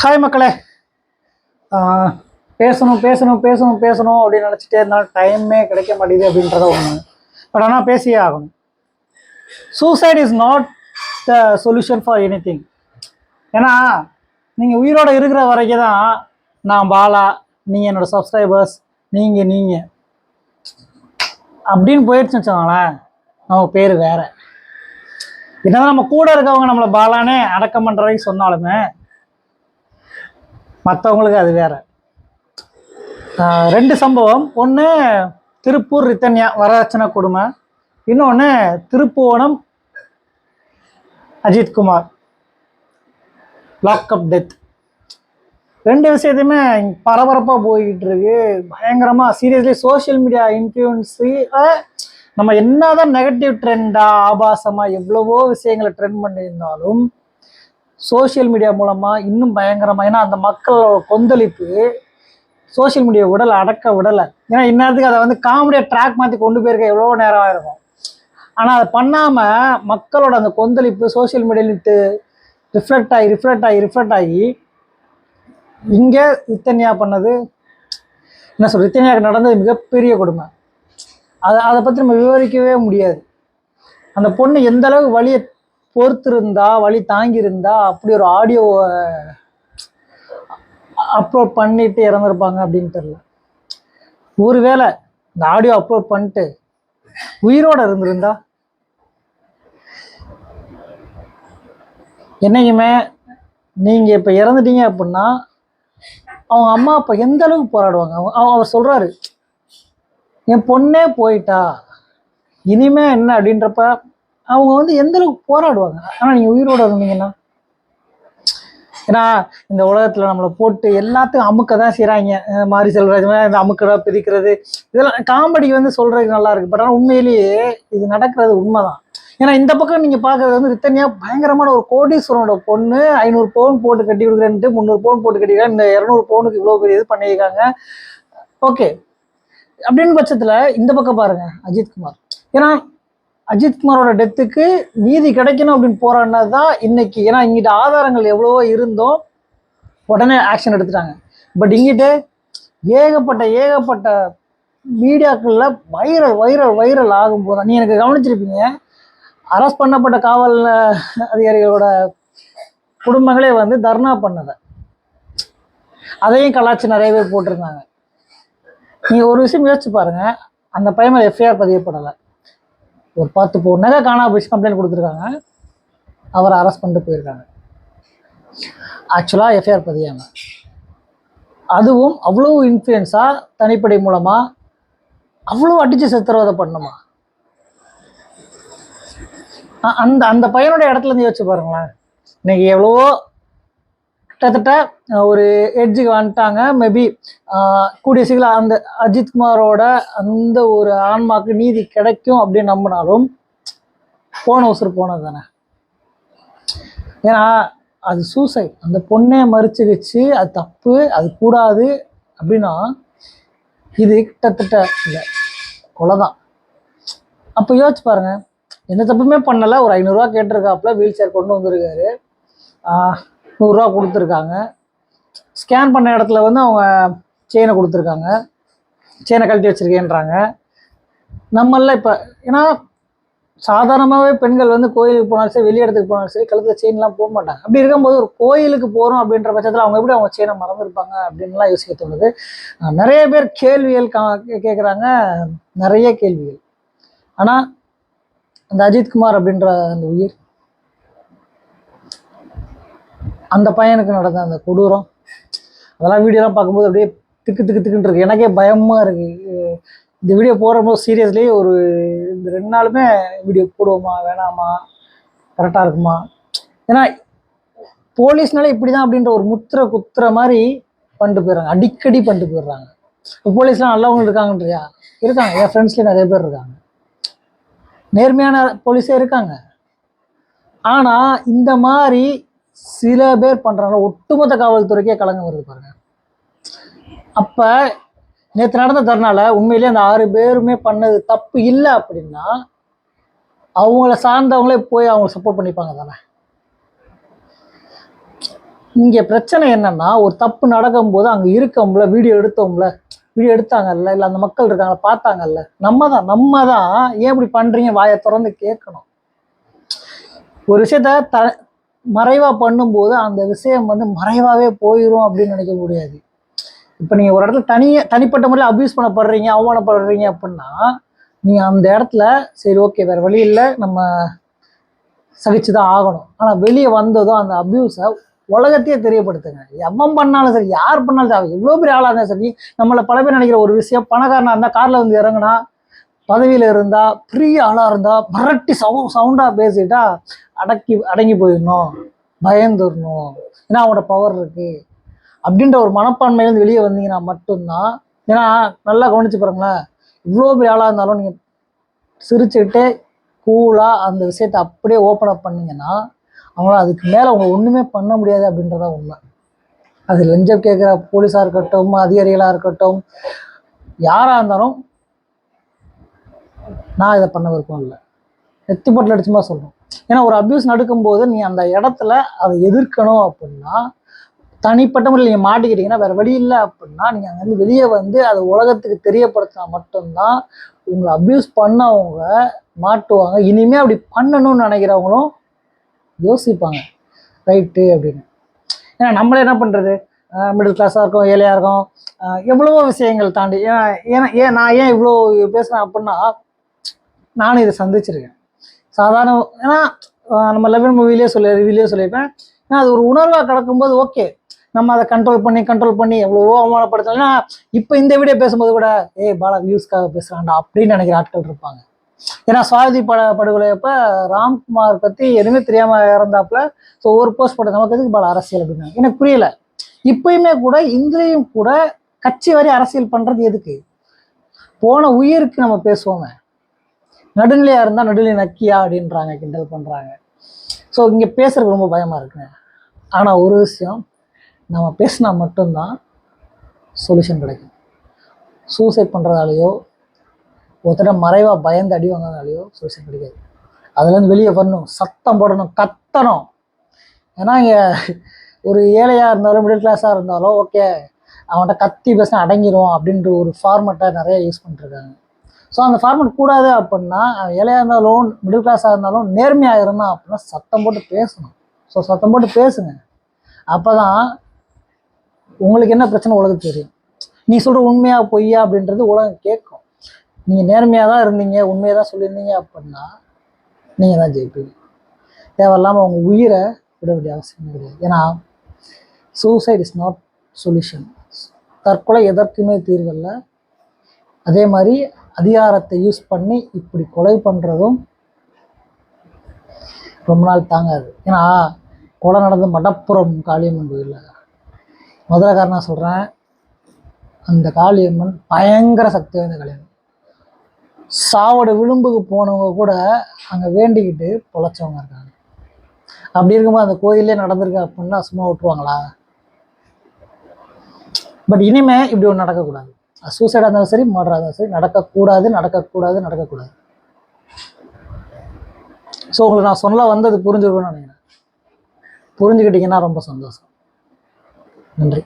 Hi மக்களே. பேசணும் பேசணும் பேசணும் பேசணும் அப்படின்னு நினச்சிட்டே இருந்தாலும் டைமே கிடைக்க மாட்டேங்குது அப்படின்றத ஒன்று பட் ஆனால் பேசியே ஆகணும். Suicide is not the solution for anything ஏன்னா நீங்கள் உயிரோட இருக்கிற வரைக்கும் தான் நான் பாலா நீங்கள் என்னோட சப்ஸ்கிரைபர்ஸ் நீங்கள் நீங்கள் அப்படின்னு போயிடுச்சுன்னு வச்சுக்கோங்களேன் நம்ம பேர் வேற. என்னதான் நம்ம கூட இருக்கவங்க நம்மளை பாலானே அடக்கம் பண்ணுற வரைக்கும் சொன்னாலுமே மற்றவங்களுக்கு அது வேறு. ரெண்டு சம்பவம். ஒன்று திருப்பூர் ரித்தன்யா வரதட்சணை கொடுமை. இன்னொன்று திருப்புவனம் அஜித்குமார் லாக்அப் டெத் ரெண்டு விஷயத்தையுமே பரபரப்பாக போய்கிட்டு இருக்கு. பயங்கரமாக சீரியஸ்லி சோஷியல் மீடியா இன்ஃப்ளூயன்ஸு நம்ம என்னதான் நெகட்டிவ் ட்ரெண்டாக ஆபாசமாக எவ்வளவோ விஷயங்களை ட்ரெண்ட் பண்ணியிருந்தாலும் சோஷியல் மீடியா மூலமாக இன்னும் பயங்கரமாக ஏன்னா அந்த மக்களோட கொந்தளிப்பு சோஷியல் மீடியா விடலை அடக்க விடலை. ஏன்னா இந்நேரத்துக்கு அதை வந்து காமெடியை ட்ராக் மாற்றி கொண்டு போயிருக்க எவ்வளோ நேரம் ஆயிருக்கும். ஆனால் அதை பண்ணாமல் மக்களோட அந்த கொந்தளிப்பு சோஷியல் மீடியாலிட்டு ரிஃப்ளெக்ட் ஆகி ரிஃப்ளெக்ட் ஆகி ரிஃப்ளெக்ட் ஆகி இங்கே ரித்தன்யா பண்ணது என்ன சொல் ரித்தன்யாவுக்கு நடந்தது மிகப்பெரிய கொடுமை. அதை அதை பற்றி நம்ம விவரிக்கவே முடியாது. அந்த பொண்ணு எந்த அளவுக்கு பொறுத்திருந்தா வழி தாங்கியிருந்தா அப்படி ஒரு ஆடியோவை அப்லோட் பண்ணிட்டு இறந்துருப்பாங்க அப்படின்னு தெரில ஒருவேளை இந்த ஆடியோ அப்லோட் பண்ணிட்டு உயிரோட இருந்திருந்தா? என்னைக்குமே நீங்கள் இப்போ இறந்துட்டீங்க அப்படின்னா அவங்க அம்மா அப்பா எந்த அளவுக்கு போராடுவாங்க? அவங்க அவர் சொல்கிறாரு என் பொண்ணே போயிட்டா இனிமே என்ன? அப்படின்றப்ப அவங்க வந்து எந்த அளவுக்கு போராடுவாங்க? ஆனால் நீங்கள் உயிரோட இருந்தீங்கன்னா? ஏன்னா இந்த உலகத்தில் நம்மளை போட்டு எல்லாத்தையும் அமுக்க தான் செய்கிறாங்க மாரி செல்வராஜ் இந்த அமுக்கடா பிரிக்கிறது. இதெல்லாம் காமெடி வந்து சொல்கிறதுக்கு நல்லா இருக்கு. பட் ஆனால் உண்மையிலேயே இது நடக்கிறது உண்மைதான். ஏன்னா இந்த பக்கம் நீங்கள் பார்க்கறது வந்து ரித்தனியா பயங்கரமான ஒரு கோடீஸ்வரனோட பொண்ணு. ஐநூறு பவுன் போட்டு கட்டி கொடுக்குறேன்ட்டு முந்நூறு பவுன் போட்டு கட்டிக்கிறேன் இந்த இரநூறு பவுனுக்கு இவ்வளோ பெரிய இது பண்ணியிருக்காங்க. ஓகே அப்படின்னு பட்சத்தில் இந்த பக்கம் பாருங்க அஜித்குமார் ஏன்னா அஜித்குமாரோட டெத்துக்கு நீதி கிடைக்கணும் அப்படின்னு போராடினது தான் இன்னைக்கு. ஏன்னா இங்கிட்ட ஆதாரங்கள் எவ்வளவோ இருந்தோம். உடனே ஆக்ஷன் எடுத்துட்டாங்க. பட் இங்கிட்ட ஏகப்பட்ட ஏகப்பட்ட மீடியாக்களில் வைரல் வைரல் வைரல் ஆகும்போது தான் நீ எனக்கு கவனிச்சிருப்பீங்க. அரெஸ்ட் பண்ணப்பட்ட காவல் அதிகாரிகளோட குடும்பங்களே வந்து தர்ணா பண்ணதை. அதையும் கலாச்சி நிறைய பேர் போட்டிருந்தாங்க. நீங்கள் ஒரு விஷயம் யோசிச்சு பாருங்க. அந்த பையன் எஃப்ஐஆர் பதியப்படலை. ஒரு பத்து பவுன் நகை காணா போயிடுச்சு கம்ப்ளைண்ட் கொடுத்துருக்காங்க. அவரை அரெஸ்ட் பண்ணிட்டு போயிருக்காங்க. ஆக்சுவலாக எஃப்ஐஆர் பதியாங்க அதுவும் அவ்வளோ இன்ஃப்ளூயன்ஸாக தனிப்படை மூலமாக அவ்வளோ அடித்து சித்திரவதை பண்ணுமா? அந்த அந்த பையனோட இடத்துல இருந்து யோசிச்சு பாருங்களேன். இன்னைக்கு எவ்வளவோ கிட்டத்தட்ட ஒரு எட்ஜுக்கு வந்துட்டாங்க. மேபி கூடிய சீக்கிரம் அந்த அஜித்குமாரோட அந்த ஒரு ஆன்மாக்கு நீதி கிடைக்கும் அப்படின்னு நம்பினாலும் போன உசுறு போனது தானே. ஏன்னா அது சூசைட் அந்த பொண்ணே மறிச்சுக்கிச்சு அது தப்பு அது கூடாது அப்படின்னா இது கிட்டத்தட்ட இல்லை கொலை தான் அப்போ யோசிச்சு பாருங்க. எந்த தப்புமே பண்ணலை. ஒரு ஐநூறுரூவா கேட்டிருக்காப்புல வீல் சேர் கொண்டு வந்திருக்காரு. நூறுரூவா கொடுத்துருக்காங்க. ஸ்கேன் பண்ண இடத்துல வந்து அவங்க செயினை கொடுத்துருக்காங்க. செயினை கழட்டி வச்சிருக்கேன்றாங்க. நம்மள இப்போ ஏன்னா சாதாரணமாகவே பெண்கள் வந்து கோயிலுக்கு போனாலும் சரி வெளி இடத்துக்கு போனாலும் சரி கழுத்தில் செயின்லாம் போக மாட்டாங்க. அப்படி இருக்கும்போது ஒரு கோயிலுக்கு போகிறோம் அப்படின்ற பட்சத்தில் அவங்க எப்படி அவங்க செயினை மறந்துருப்பாங்க அப்படின்லாம் யோசிக்க தோணுது. நிறைய பேர் கேள்விகள் கா கேட்குறாங்க நிறைய கேள்விகள். ஆனால் அந்த அஜித்குமார் அப்படின்ற அந்த உயிர் அந்த பையனுக்கு நடந்த அந்த கொடூரம் அதெல்லாம் வீடியோலாம் பார்க்கும்போது அப்படியே திக்கு திக்கு திக்குன்னு இருக்கு. எனக்கே பயமாக இருக்கு. இந்த வீடியோ போடுறபோது சீரியஸ்லி ஒரு இந்த ரெண்டு நாளுமே வீடியோ போடுவோமா வேணாமா கரெக்டாக இருக்குமா? ஏன்னா போலீஸ்னாலே இப்படி தான் அப்படின்ற ஒரு முத்திரை குத்துற மாதிரி பண்ணிட்டு போயிடுறாங்க. அடிக்கடி பண்ணிட்டு போயிடுறாங்க. இப்போ போலீஸ்லாம் நல்லவங்க இருக்காங்கன்றியா? இருக்காங்க. என் ஃப்ரெண்ட்ஸ்லேயே நிறைய பேர் இருக்காங்க. நேர்மையான போலீஸே இருக்காங்க. ஆனால் இந்த மாதிரி சில பேர் பண்ணுறாங்க ஒட்டுமொத்த காவல்துறைக்கே கலங்க வருது பாருங்க. அப்போ நேற்று நடந்த தருணால உண்மையிலேயே அந்த ஆறு பேருமே பண்ணது தப்பு இல்லை அப்படின்னா அவங்கள சார்ந்தவங்களே போய் அவங்க சப்போர்ட் பண்ணிப்பாங்க தானே. இங்கே பிரச்சனை என்னன்னா ஒரு தப்பு நடக்கும்போது அங்கே இருக்கோம்ல வீடியோ எடுத்தோம்ல வீடியோ எடுத்தாங்கல்ல இல்லை அந்த மக்கள் இருக்காங்கள பார்த்தாங்கல்ல. நம்ம தான் நம்ம தான் ஏன் இப்படி பண்ணுறீங்க வாயை திறந்து கேட்கணும். ஒரு விஷயத்த த மறைவாக பண்ணும்போது அந்த விஷயம் வந்து மறைவாகவே போயிடும் அப்படின்னு நினைக்க முடியாது. இப்போ நீங்கள் ஒரு இடத்துல தனியாக தனிப்பட்ட முறையில் அப்யூஸ் பண்ணப்படுறீங்க அவமானப்படுறீங்க அப்படின்னா நீங்கள் அந்த இடத்துல சரி ஓகே வேறு வழி இல்லை நம்ம சகிச்சு தான் ஆகணும். ஆனால் வெளியே வந்ததும் அந்த அப்யூஸை உலகத்தையே தெரியப்படுத்துங்க. எவன் பண்ணாலும் சரி யார் பண்ணாலும் சரி எவ்வளோ பெரிய ஆளாக இருந்தாலும் சரி நம்மளை பல பேர் நினைக்கிற ஒரு விஷயம் பணக்காரனாக இருந்தால் காரில் வந்து இறங்குனா பதவியில் இருந்தா பெரிய ஆளாக இருந்தா மிரட்டி சவு சவுண்டாக பேசிட்டா அடக்கி அடங்கி போயிடணும் பயந்துடணும். ஏன்னா அவனோட பவர் இருக்கு. அப்படின்ற ஒரு மனப்பான்மையிலேருந்து வெளியே வந்தீங்கன்னா மட்டும்தான் ஏன்னா நல்லா கவனிச்சு பாருங்களேன். இவ்வளோ பெரிய ஆளாக இருந்தாலும் நீங்கள் சிரிச்சுக்கிட்டே கூலாக அந்த விஷயத்தை அப்படியே ஓப்பன் அப் பண்ணிங்கன்னா அவங்கள அதுக்கு மேலே அவங்க ஒன்றுமே பண்ண முடியாது அப்படின்றதா உண்மை. அது லஞ்சம் கேட்குற போலீஸாக இருக்கட்டும் அதிகாரிகளாக இருக்கட்டும் யாராக இருந்தாலும் நான் இதை பண்ண விருப்பம் இல்லை. நெத்தி போட்டில் அடிச்சுமா சொல்கிறோம் ஏன்னா ஒரு அப்யூஸ் நடக்கும்போது நீ அந்த இடத்துல அதை எதிர்க்கணும் அப்படின்னா தனிப்பட்ட முறையில் நீங்கள் மாட்டிக்கிட்டீங்கன்னா வேறு வழி இல்லை அப்படின்னா நீங்கள் அங்கேருந்து வெளியே வந்து அதை உலகத்துக்கு தெரியப்படுத்தினா மட்டும்தான் உங்களை அப்யூஸ் பண்ணவங்க மாட்டுவாங்க. இனிமேல் அப்படி பண்ணணும்னு நினைக்கிறவங்களும் யோசிப்பாங்க. ரைட்டு அப்படின்னு. ஏன்னா நம்மளே என்ன பண்ணுறது மிடில் கிளாஸாக இருக்கும் ஏழையாக இருக்கும். எவ்வளவோ விஷயங்கள் தாண்டி ஏன்னா ஏன்னா ஏன் நான் ஏன் இவ்வளோ பேசுகிறேன் அப்படின்னா நானும் இதை சந்திச்சிருக்கேன். சாதாரண ஏன்னா நம்ம லெவன் மூவிலேயே சொல்லி ரிவிலேயே சொல்லியிருப்பேன் ஏன்னா அது ஒரு உணர்வாக கிடக்கும்போது ஓகே நம்ம அதை கண்ட்ரோல் பண்ணி கண்ட்ரோல் பண்ணி எவ்வளவோ அவமானப்படுத்தலாம் இப்போ இந்த வீடியோ பேசும்போது கூட ஏய் பாலா வியூஸ்க்காக பேசுகிறான்டா அப்படின்னு நினைக்கிற ஆட்கள் இருப்பாங்க. ஏன்னா சுவாதி பட படுகொலை அப்போ ராம்குமார் பற்றி எதுவுமே தெரியாமல் இறந்தாப்புல ஸோ ஒரு போஸ்ட் போட்ட நமக்கு எதுக்கு பாலா அரசியல் அப்படின்னா? எனக்கு புரியல. இப்பயுமே கூட இந்திலையும் கூட கட்சி வரை அரசியல் பண்ணுறது எதுக்கு? போன உயிருக்கு நம்ம பேசுவோமே. நடுநிலையாக இருந்தால் நடுநிலை நக்கியா அப்படின்றாங்க கிண்டல் பண்ணுறாங்க ஸோ இங்கே பேசுறதுக்கு ரொம்ப பயமாக இருக்குங்க. ஆனால் ஒரு விஷயம் நம்ம பேசினா மட்டும்தான் சொல்யூஷன் கிடைக்கும். சூசைட் பண்ணுறதாலையோ ஒருத்தர மறைவாக பயந்து அடி வாங்கினாலேயோ சொல்யூஷன் கிடைக்காது. அதுலேருந்து வெளியே வரணும் சத்தம் போடணும் கத்தணும். ஏன்னா இங்கே ஒரு ஏழையாக இருந்தாலும் மிடில் கிளாஸாக இருந்தாலும் ஓகே அவன்கிட்ட கத்தி பேசினா அடங்கிடும் அப்படின்ற ஒரு ஃபார்மெட்டை நிறைய யூஸ் பண்ணிருக்காங்க ஸோ அந்த ஃபார்மெட் கூடாது அப்படின்னா அவன் ஏழையாக இருந்தாலும் மிடில் கிளாஸாக இருந்தாலும் நேர்மையாக இருந்தால் அப்படின்னா சத்தம் போட்டு பேசணும். ஸோ சத்தம் போட்டு பேசுங்க. அப்போ தான் உங்களுக்கு என்ன பிரச்சனை உலகம் தெரியும். நீ சொல்கிற உண்மையாக பொய்யா அப்படின்றது உலகம் கேட்கும். நீங்கள் நேர்மையாக தான் இருந்தீங்க உண்மையாக தான் சொல்லியிருந்தீங்க அப்படின்னா நீங்கள் தான் ஜெயிப்பீங்க. தேவையில்லாமல் உங்கள் உயிரை விட வேண்டிய அவசியம் கிடையாது. ஏன்னா சூசைட் இஸ் நாட் சொல்யூஷன் தற்கொலை எதற்குமே தீர்வல்ல அதே மாதிரி அதிகாரத்தை யூஸ் பண்ணி இப்படி கொலை பண்ணுறதும் ரொம்ப நாள் தாங்காது. ஏன்னா கொலை நடந்து மடப்புறம் காளியம்மன் கோயிலில். முதல்ல காரணம் சொல்கிறேன் அந்த காளியம்மன் பயங்கர சக்தி வாய்ந்த காளியம்மன். சாவோட விளிம்புக்கு போனவங்க கூட அங்கே வேண்டிக்கிட்டு பொழைச்சவங்க இருக்காங்க. அப்படி இருக்கும்போது அந்த கோயிலே நடந்திருக்கு அப்படின்னா சும்மா விட்டுருவாங்களா? பட் இனிமே இப்படி ஒன்று நடக்கக்கூடாது. சூசைடாக இருந்தாலும் சரி மர்டராக இருந்தாலும் சரி நடக்கக்கூடாது நடக்கக்கூடாது நடக்கக்கூடாது. ஸோ உங்களுக்கு நான் சொல்ல வந்தது புரிஞ்சுக்கணும்னு நினைக்கிறேன். புரிஞ்சுக்கிட்டீங்கன்னா ரொம்ப சந்தோஷம். நன்றி.